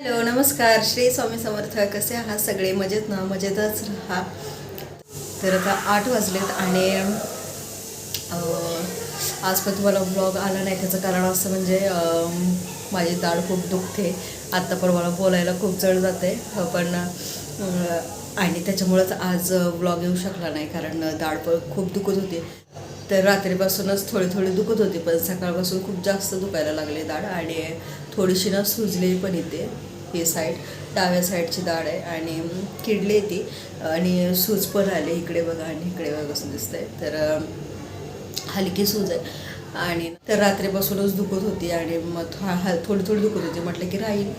Hello नमस्कार. श्री स्वामी समर्थ. कसे आहात सगळे? मजेत ना? मजेतच राहा. तर आता आठ वाजलेत आणि आज पण तुम्हाला ब्लॉग आला नाही त्याचं कारण असं म्हणजे माझी दाढ खूप दुखते. आत्ता पण मला बोलायला खूप जड जाते. पण आणि त्याच्यामुळंच आज ब्लॉग येऊ शकला नाही कारण दाढ पण खूप दुखत होती. तर रात्रीपासूनच थोडी थोडी दुखत होती पण सकाळपासून खूप जास्त दुखायला लागली दाढ आणि थोडीशी ना सुजली पण येते. ही साईड डाव्या साईडची डाळ आहे आणि किडली ती. आणि सूज पण आले इकडे बघा आणि इकडे बघा असं दिसतंय. तर हलकी सूज आहे. आणि तर रात्रीपासूनच दुखत होती आणि मग हा थोडी थोडी दुखत होती. म्हटलं की राहील.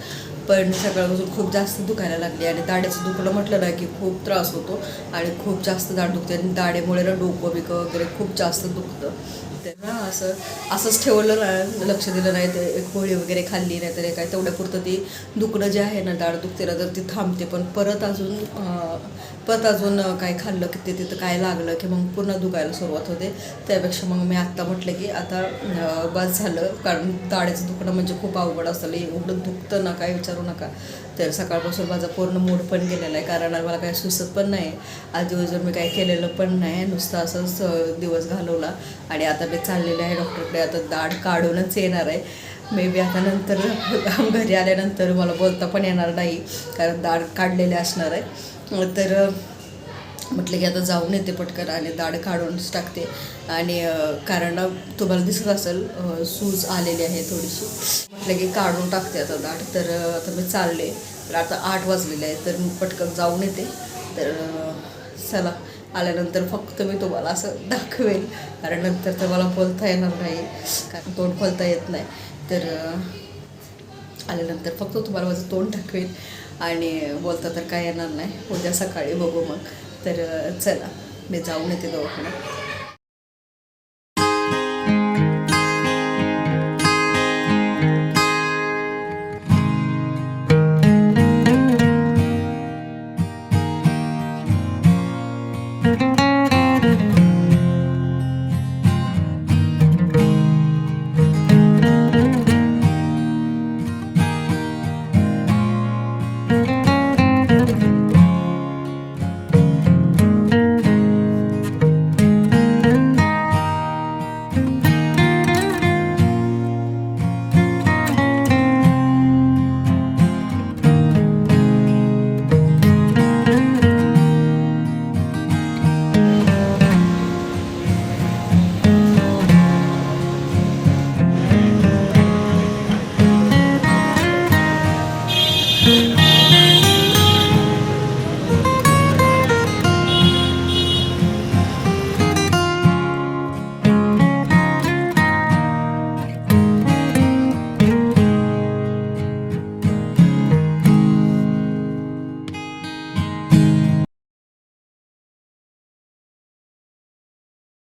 पण सकाळपासून खूप जास्त दुखायला लागली आणि दाढेचं दुखणं म्हटलं ना की खूप त्रास होतो आणि खूप जास्त दाढ दुखते आणि दाढेमुळे ना डोकं बिकं वगैरे खूप जास्त दुखतं. त्यांना ना असं असंच ठेवलं ना लक्ष दिलं नाही तर एक पोळी वगैरे खाल्ली नाही तर काय तेवढ्या पुरतं ती दुखणं जे आहे ना दाढ दुखते ना तर ती थांबते. पण परत अजून परत अजून काय खाल्लं की ते तिथं काय लागलं की मग पुन्हा दुखायला सुरुवात होते. त्यापेक्षा मग मी आत्ता म्हटलं की आता बस झालं. कारण दाढ्याचं दुखणं म्हणजे खूप अवघड असतं. एवढं दुखतं ना काय विचारू नका. तर सकाळपासून माझा पूर्ण मूड पण गेलेला आहे. कारण मला काही सुचत पण नाही. आज दिवसभर मी काही केलेलं पण नाही. नुसतं असंच दिवस घालवला. आणि आता मी चाललेलं आहे डॉक्टरकडे. आता दाढ काढूनच येणार आहे. मे बी आता नंतर घरी आल्यानंतर मला बोलता पण येणार नाही. कारण दाढ काढलेले असणार आहे. तर म्हटलं की आता जाऊन येते पटकन आणि दाढ काढूनच टाकते. आणि कारण तुम्हाला दिसत असेल सूज आलेली आहे थोडीशी. म्हटलं की काढून टाकते आता दाढ. तर आता मी चालले. तर आता आठ वाजलेले आहे तर मी पटकन जाऊन येते. तर चला. आल्यानंतर फक्त मी तुम्हाला असं दाखवेल कारण नंतर तर मला बोलता येणार नाही. कारण तोंड खोलता येत नाही. तर आल्यानंतर फक्त तुम्हाला माझं तोंड दाखवेल आणि बोलता तर काय येणार नाही. उद्या सकाळी बघू मग. तर चला मी जाऊन येते दवाखान्यात.